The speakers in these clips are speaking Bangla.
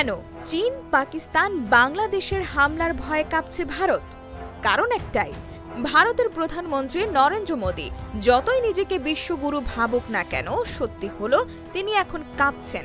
কেন চীন, পাকিস্তান, বাংলাদেশের হামলার ভয়ে কাঁপছে ভারত? কারণ একটাই, ভারতের প্রধানমন্ত্রী নরেন্দ্র মোদী যতই নিজেকে বিশ্বগুরু ভাবুক না কেন, সত্যি হলো তিনি এখন কাঁপছেন।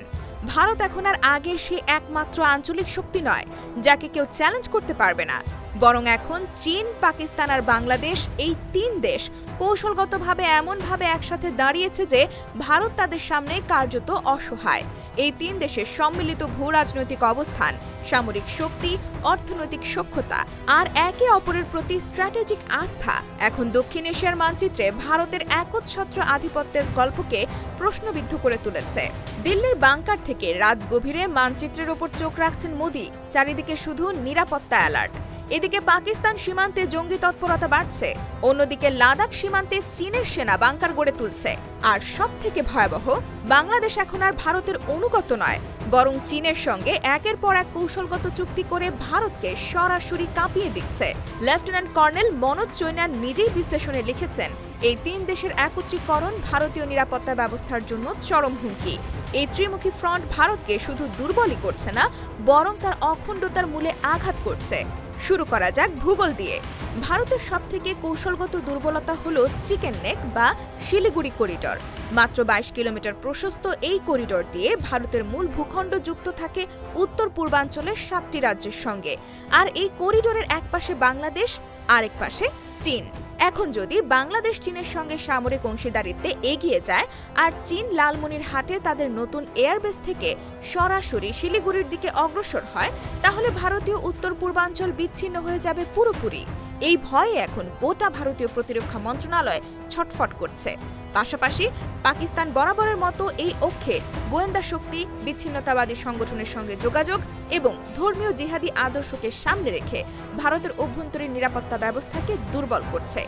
ভারত এখন আর আগের সেই একমাত্র আঞ্চলিক শক্তি নয়, যাকে কেউ চ্যালেঞ্জ করতে পারবে না। বরং এখন চীন, পাকিস্তান আর বাংলাদেশ এই তিন দেশ কৌশলগতভাবে এমনভাবে একসাথে দাঁড়িয়েছে যে ভারত তাদের সামনে কার্যত অসহায়। এই তিন দেশের সম্মিলিত ভূ রাজনৈতিক অবস্থান, সামরিক শক্তি, অর্থনৈতিক সক্ষতা আর একে অপরের প্রতি স্ট্র্যাটেজিক আস্থা এখন দক্ষিণ এশিয়ার মানচিত্রে ভারতের একচ্ছত্র আধিপত্যের গল্পকে প্রশ্নবিদ্ধ করে তুলেছে। দিল্লির বাংকার থেকে রাত গভীরে মানচিত্রের ওপর চোখ রাখছেন মোদি, চারিদিকে শুধু নিরাপত্তা অ্যালার্ট। এদিকে পাকিস্তান সীমান্তে জঙ্গি তৎপরতা বাড়ছে। অন্যদিকে লাদাখ সীমান্তে চীনের সেনা বাংকার গড়ে তুলছে। আর সব থেকে ভয়াবহ, বাংলাদেশ এখন আর ভারতের অনুগত নয়, বরং চীনের সঙ্গে একের পর এক কৌশলগত চুক্তি করে ভারতকে সরাসরি কাঁপিয়ে দিচ্ছে। লেফটেন্যান্ট কর্নেল মনোজ চৈনান নিজেই বিশ্লেষণে লিখেছেন, এই তিন দেশের একত্রীকরণ ভারতীয় নিরাপত্তা ব্যবস্থার জন্য চরম হুমকি। এই ত্রিমুখী ফ্রন্ট ভারতকে শুধু দুর্বলই করছে না, বরং তার অখণ্ডতার মূলে আঘাত করছে। শুরু করা যাক ভূগোল দিয়ে। ভারতের সবথেকে কৌশলগত দুর্বলতা হল চিকেন নেক বা শিলিগুড়ি করিডর। মাত্র বাইশ কিলোমিটার প্রশস্ত এই করিডর দিয়ে ভারতের মূল ভূখণ্ড যুক্ত থাকে উত্তর পূর্বাঞ্চলের সাতটি রাজ্যের সঙ্গে। আর এই করিডরের এক পাশে বাংলাদেশ, আরেক পাশে চীন। এখন যদি বাংলাদেশ চীনের সঙ্গে সামরিক অংশীদারিত্বে এগিয়ে যায়, আর চীন লালমনির হাটে তাদের নতুন এয়ারবেস থেকে সরাসরি শিলিগুড়ির দিকে অগ্রসর হয়, তাহলে ভারতীয় উত্তর পূর্বাঞ্চল বিচ্ছিন্ন হয়ে যাবে পুরোপুরি। এই ভয়ে এখন গোটা ভারতীয় প্রতিরক্ষা মন্ত্রণালয় ছটফট করছে। পাশাপাশি পাকিস্তান বরাবরের মতো এই অক্ষে গোয়েন্দা শক্তি, বিচ্ছিন্নতাবাদী সংগঠনের সঙ্গে যোগাযোগ এবং ধর্মীয় জিহাদি আদর্শকে সামনে রেখে ভারতের অভ্যন্তরীণ নিরাপত্তা ব্যবস্থাকে দুর্বল করছে।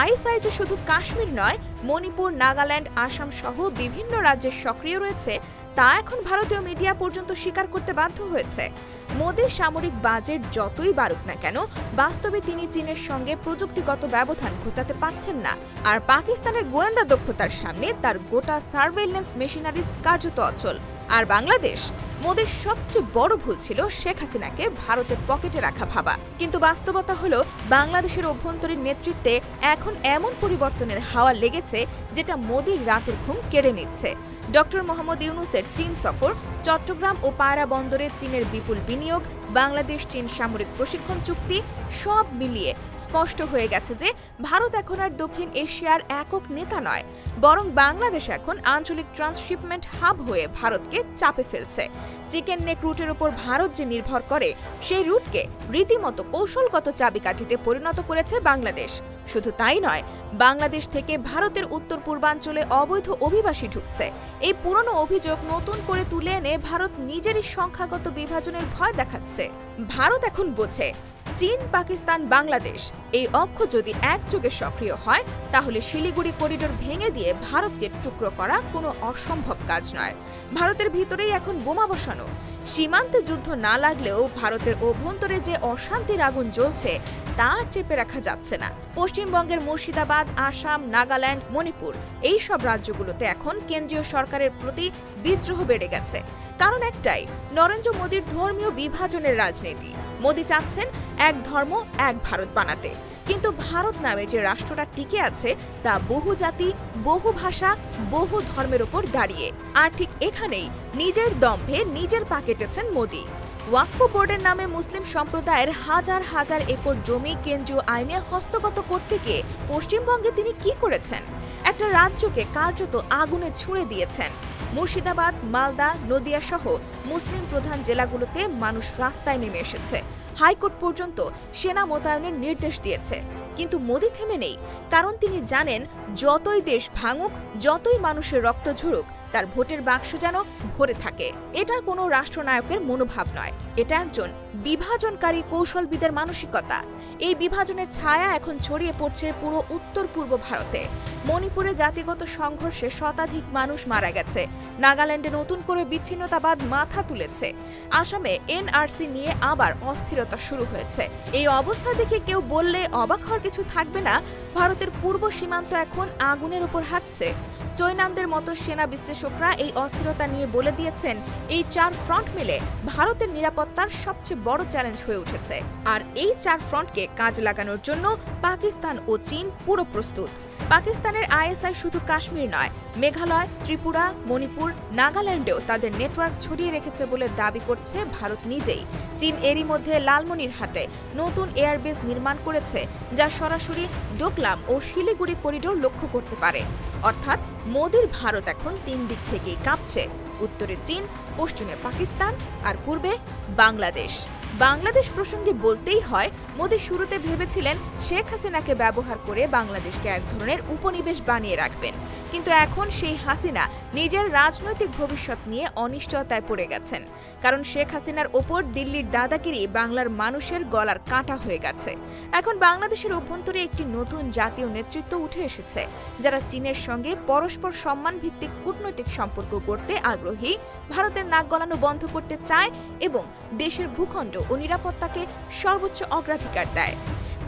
আইএসআই যে শুধু কাশ্মীর নয়, মণিপুর, নাগাল্যান্ড, আসাম সহ বিভিন্ন রাজ্যে সক্রিয় রয়েছে, তা এখন ভারতীয় মিডিয়া পর্যন্ত স্বীকার করতে বাধ্য হয়েছে। মোদীর সামরিক বাজেট যতই বাড়ুক না কেন, বাস্তবে তিনি চীনের সঙ্গে প্রযুক্তিগত ব্যবধান ঘোচাতে পারছেন না। আর পাকিস্তানের গোয়েন্দা দক্ষতার সামনে তার গোটা সার্ভেইলেন্স মেশিনারিজ কার্যত অচল। আর বাংলাদেশ মোদীর সবচেয়ে বড় ভুল ছিল শেখ হাসিনাকে ভারতের পকেটে রাখা ভাবা। কিন্তু বাস্তবতা হলো, বাংলাদেশের অভ্যন্তরীণ নেতৃত্বে এখন এমন পরিবর্তনের হাওয়া লেগেছে যেটা মোদীর রাতের ঘুম কেড়ে নিচ্ছে। ডক্টর মোহাম্মদ ইউনুসের চীন সফর, চট্টগ্রাম ও পায়রা বন্দরে চীনের বিপুল বিনিয়োগ, বাংলাদেশ চীন সামরিক প্রশিক্ষণ চুক্তি, সব মিলিয়ে স্পষ্ট হয়ে গেছে যে ভারত এখন আর দক্ষিণ এশিয়ার একক নেতা নয়, বরং বাংলাদেশ এখন আঞ্চলিক ট্রান্সশিপমেন্ট হাব হয়ে ভারতকে চাপে ফেলছে। চিকেন নেক রুটের উপর ভারত যে নির্ভর করে, সেই রুটকে রীতিমতো কৌশলগত চাবিকাঠিতে পরিণত করেছে বাংলাদেশ। শুধু তাই নয়, বাংলাদেশ থেকে ভারতের উত্তর পূর্বাঞ্চলে অবৈধ অভিবাসী ঢুকছে। এই পুরনো অভিযোগ নতুন করে তুলে এনে ভারত নিজেরই সংখ্যাগত বিভাজনের ভয় দেখাচ্ছে। ভারত এখন বোঝে চীন, পাকিস্তান, বাংলাদেশ। এই অক্ষ যদি একযোগে সক্রিয় হয়, তাহলে শিলিগুড়ি করিডোর ভেঙে দিয়ে ভারতকে টুকরো করা কোনো অসম্ভব কাজ নয়। ভারতের ভিতরেই এখন বোমা বসানো। সীমান্তে যুদ্ধ না লাগলেও ভারতের অভ্যন্তরে যে অশান্তির আগুন জ্বলছে তা চেপে রাখা যাচ্ছে না। পশ্চিমবঙ্গের মুর্শিদাবাদ, আসাম, নাগাল্যান্ড, মণিপুর এই সব রাজ্যগুলোতে এখন কেন্দ্রীয় সরকারের প্রতি বিদ্রোহ বেড়ে গেছে। কারণ একটাই, নরেন্দ্র মোদীর ধর্মীয় বিভাজনের রাজনীতি। মোদী চাচ্ছেন এক ধর্ম, এক ভারত বানাতে। কিন্তু ভারত নামে যে রাষ্ট্রটা টিকে আছে, তা বহু জাতি, বহু ভাষা, বহু ধর্মের ওপর দাঁড়িয়ে। আর ঠিক এখানেই নিজের দম্ভে নিজের পা কেটেছেন মোদী। ওয়াকফ বোর্ডের নামে মুসলিম সম্প্রদায়ের হাজার হাজার একর জমি কেন্দ্রীয় আইনে হস্তগত করতে গিয়ে পশ্চিমবঙ্গে তিনি কি করেছেন? একটা রাজ্যকে কার্যত আগুনে ছুঁড়ে দিয়েছেন। মুর্শিদাবাদ, মালদা, নদিয়া সহ মুসলিম প্রধান জেলাগুলোতে মানুষ রাস্তায় নেমে এসেছে। হাইকোর্ট পর্যন্ত সেনা মোতায়েনের নির্দেশ দিয়েছে। কিন্তু মোদি থেমে নেই, কারণ তিনি জানেন, যতই দেশ ভাঙুক, যতই মানুষের রক্ত ঝরুক তার ভোটের বাক্স যেন ভরে থাকে। এটা কোনো রাষ্ট্রনায়কের মনোভাব নয়। এটা একজন বিভাজনকারী কৌশলবিদের মানসিকতা। এই বিভাজনের ছায়া এখন ছড়িয়ে পড়ছে পুরো উত্তর পূর্ব ভারতে। মণিপুরে জাতিগত সংঘর্ষে শতাধিক মানুষ মারা গেছে। নাগাল্যান্ডে নতুন করে বিচ্ছিন্নতাবাদ মাথা তুলেছে। আসামে এনআরসি নিয়ে আবার অস্থিরতা শুরু হয়েছে। এই অবস্থা দেখে কেউ বললে অবাক হওয়ার কিছু থাকবে না। ভারতের পূর্ব সীমান্ত এখন আগুনের উপর হাঁটছে। চৈনানদের মতো সেনা বিশ্লেষকরা এই অস্থিরতা নিয়ে বলে দিয়েছেন, এই চার ফ্রন্ট মিলে ভারতের নিরাপত্তার সবচেয়ে বড় চ্যালেঞ্জ হয়ে উঠেছে। আর এই চার ফ্রন্টকে কাজ লাগানোর জন্য পাকিস্তান ও চীন পুরো প্রস্তুত। পাকিস্তানের আইএসআই শুধু কাশ্মীর নয়, মেঘালয়, ত্রিপুরা, মণিপুর, নাগাল্যান্ডেও তাদের নেটওয়ার্ক ছড়িয়ে রেখেছে বলে দাবি করছে ভারত নিজেই। চীন এরই মধ্যে লালমনিরহাটে নতুন এয়ারবেস নির্মাণ করেছে, যা সরাসরি ডোকলাম ও শিলিগুড়ি করিডোর লক্ষ্য করতে পারে। অর্থাৎ মোদির ভারত এখন তিন দিক থেকেই কাঁপছে, উত্তরে চীন, পশ্চিমে পাকিস্তান আর পূর্বে বাংলাদেশ। বাংলাদেশ প্রসঙ্গে বলতেই হয়, মোদী শুরুতে ভেবেছিলেন শেখ হাসিনাকে ব্যবহার করে বাংলাদেশকে এক ধরনের উপনিবেশ বানিয়ে রাখবেন। কিন্তু এখন সেই হাসিনা নিজের রাজনৈতিক ভবিষ্যৎ নিয়ে অনিশ্চয়তায় পড়ে গেছেন। কারণ শেখ হাসিনার ওপর দিল্লির দাদাগিরি বাংলার মানুষের গলার কাঁটা হয়ে গেছে। এখন বাংলাদেশের অভ্যন্তরে একটি নতুন জাতীয় নেতৃত্ব উঠে এসেছে, যারা চীনের সঙ্গে পরস্পর সম্মান ভিত্তিক কূটনৈতিক সম্পর্ক করতে আগ্রহী, ভারতের নাক গলানো বন্ধ করতে চায় এবং দেশের ভূখণ্ড ও নিরাপত্তাকে সর্বোচ্চ অগ্রাধিকার দেয়।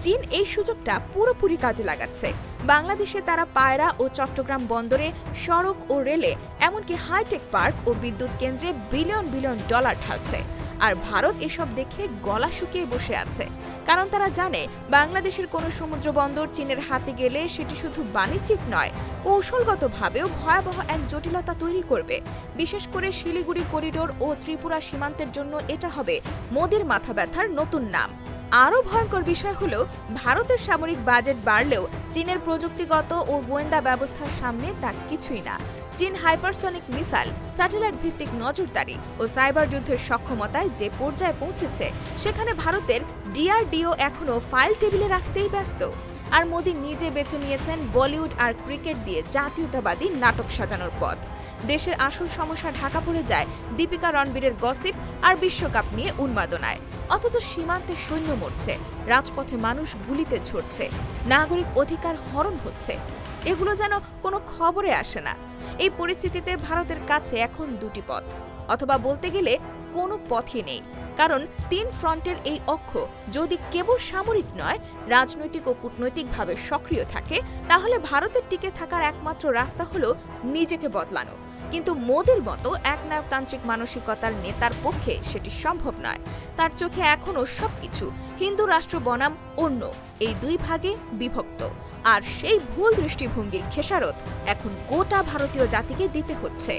চীন এই সুযোগটা পুরোপুরি কাজে লাগাচ্ছে। বাংলাদেশে তারা পায়রা ও চট্টগ্রাম বন্দরে সড়ক ও রেলে, এমনকি হাইটেক পার্ক ও বিদ্যুৎ কেন্দ্রে বিলিয়ন বিলিয়ন ডলার ঢালছে। আর ভারত এসব দেখে গলা শুকিয়ে বসে আছে। কারণ তারা জানে, বাংলাদেশের কোনো সমুদ্র বন্দর চীনের হাতে গেলে সেটি শুধু বাণিজ্যিক নয়, কৌশলগতভাবেও ভয়াবহ এক জটিলতা তৈরি করবে। বিশেষ করে শিলিগুড়ি করিডোর ও ত্রিপুরা সীমান্তের জন্য এটা হবে মোদির মাথা ব্যথার নতুন নাম। আরও ভয়ঙ্কর বিষয় হল, ভারতের সামরিক বাজেট বাড়লেও চীনের প্রযুক্তিগত ও গোয়েন্দা ব্যবস্থার সামনে তা কিছুই না। চীন হাইপারসনিক মিসাইল, স্যাটেলাইট ভিত্তিক নজরদারি ও সাইবার যুদ্ধের সক্ষমতায় যে পর্যায়ে পৌঁছেছে, সেখানে ভারতের ডিআরডিও এখনও ফাইল টেবিলে রাখতেই ব্যস্ত। আর মোদী নিজে বেছে নিয়েছেন বলিউড আর ক্রিকেট দিয়ে জাতীয়তাবাদী নাটক সাজানোর পথ। দেশের আসল সমস্যা ঢাকা পড়ে যায় দীপিকা রণবীরের গসিপ আর বিশ্বকাপ নিয়ে উন্মাদনায়। অথচ সীমান্তে সৈন্য মরছে, রাজপথে মানুষ গুলিতে ঝরছে নাগরিক অধিকার হরণ হচ্ছে। এগুলো যেন কোনো খবরে আসে না। এই পরিস্থিতিতে ভারতের কাছে এখন দুটি পথ, অথবা বলতে গেলে কোনো পথই নেই। কারণ তিন ফ্রন্টের এই অক্ষ যদি কেবল সামরিক নয়, রাজনৈতিক ও কূটনৈতিকভাবে সক্রিয় থাকে, তাহলে ভারতের টিকে থাকার একমাত্র রাস্তা হলো নিজেকে বদলানো। কিন্তু মোদির মতো একনায়কতান্ত্রিক মানসিকতার নেতার পক্ষে সেটি সম্ভব নয়। তার চোখে এখনও সবকিছু হিন্দু রাষ্ট্র বনাম অন্য, এই দুই ভাগে বিভক্ত। আর সেই ভুল দৃষ্টিভঙ্গির খেসারত এখন গোটা ভারতীয় জাতিকে দিতে হচ্ছে।